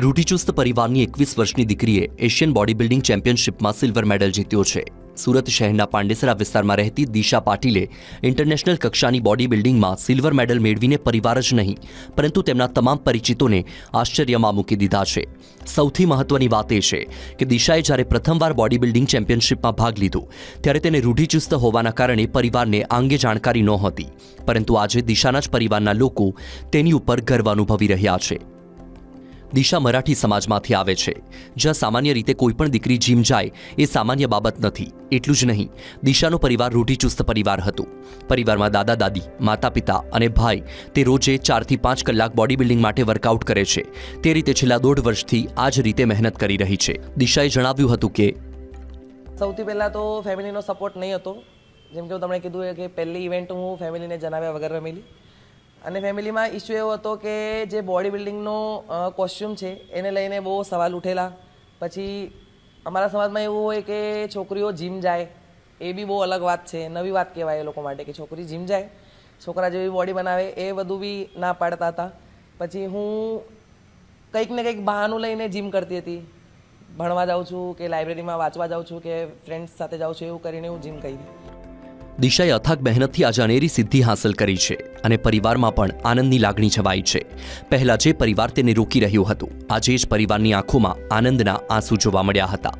રૂઢિચુસ્ત પરિવારની એકવીસ વર્ષની દીકરીએ એશિયન બોડી બિલ્ડિંગ ચેમ્પિયનશિપમાં સિલ્વર મેડલ જીત્યો છે. સુરત શહેરના પાંડેસરા વિસ્તારમાં રહેતી દિશા પાટીલે ઇન્ટરનેશનલ કક્ષાની બોડી બિલ્ડિંગમાં સિલ્વર મેડલ મેળવીને પરિવાર જ નહીં, પરંતુ તેમના તમામ પરિચિતોને આશ્ચર્યમાં મૂકી દીધા છે. સૌથી મહત્વની વાત એ છે કે દિશાએ જ્યારે પ્રથમવાર બોડી બિલ્ડિંગ ચેમ્પિયનશિપમાં ભાગ લીધો, ત્યારે તેને રૂઢિચુસ્ત હોવાના કારણે પરિવારને આ અંગે જાણકારી નહોતી, પરંતુ આજે દિશાના જ પરિવારના લોકો તેની ઉપર ગર્વ અનુભવી રહ્યા છે. દિશા મરાઠી સમાજમાંથી આવે છે. જ્યાં સામાન્ય રીતે કોઈ પણ દીકરી જીમ જાય, એ સામાન્ય બાબત નથી. એટલું જ નહીં, દિશાનો પરિવાર રૂઢિચુસ્ત પરિવાર હતું. પરિવારમાં દાદા, દાદી માતા પિતા અને ભાઈ તે રોજે ચારથી પાંચ કલાક બોડી બિલ્ડિંગ માટે વર્કઆઉટ કરે છે. તે રીતે છેલ્લા દોઢ વર્ષથી આ જ રીતે મહેનત કરી રહી છે. દિશાએ જણાવ્યું હતું કે, સૌથી પહેલાં તો ફેમિલીનો સપોર્ટ નહીં હતો. જેમ કે તમને કીધું કે પહેલી ઇવેન્ટ હું ફેમિલીને જણાવ્યા વગર રમેલી. અને ફેમિલીમાં ઇસ્યુ એવો હતો કે જે બોડી બિલ્ડિંગનો કોસ્ચ્યુમ છે, એને લઈને બહુ સવાલ ઉઠેલા. પછી અમારા સમાજમાં એવું હોય કે છોકરીઓ જીમ જાય, એ બી બહુ અલગ વાત છે. નવી વાત કહેવાય એ લોકો માટે કે છોકરી જીમ જાય, છોકરા જેવી બોડી બનાવે, એ બધું બી ના પાડતા હતા. પછી હું કંઈક ને કંઈક બહાનું લઈને જીમ કરતી હતી. ભણવા જાઉં છું કે લાઇબ્રેરીમાં વાંચવા જાઉં છું કે ફ્રેન્ડ્સ સાથે જાઉં છું, એવું કરીને હું જીમ કરી. દિશાએ અથાગ મહેનતથી આ અનેરી સિદ્ધિ હાંસલ કરી છે અને પરિવારમાં પણ આનંદની લાગણી છવાઈ છે. પહેલા જે પરિવાર તેને રોકી રહ્યું હતું, આજે જ પરિવારની આંખોમાં આનંદના આંસુ જોવા મળ્યા હતા.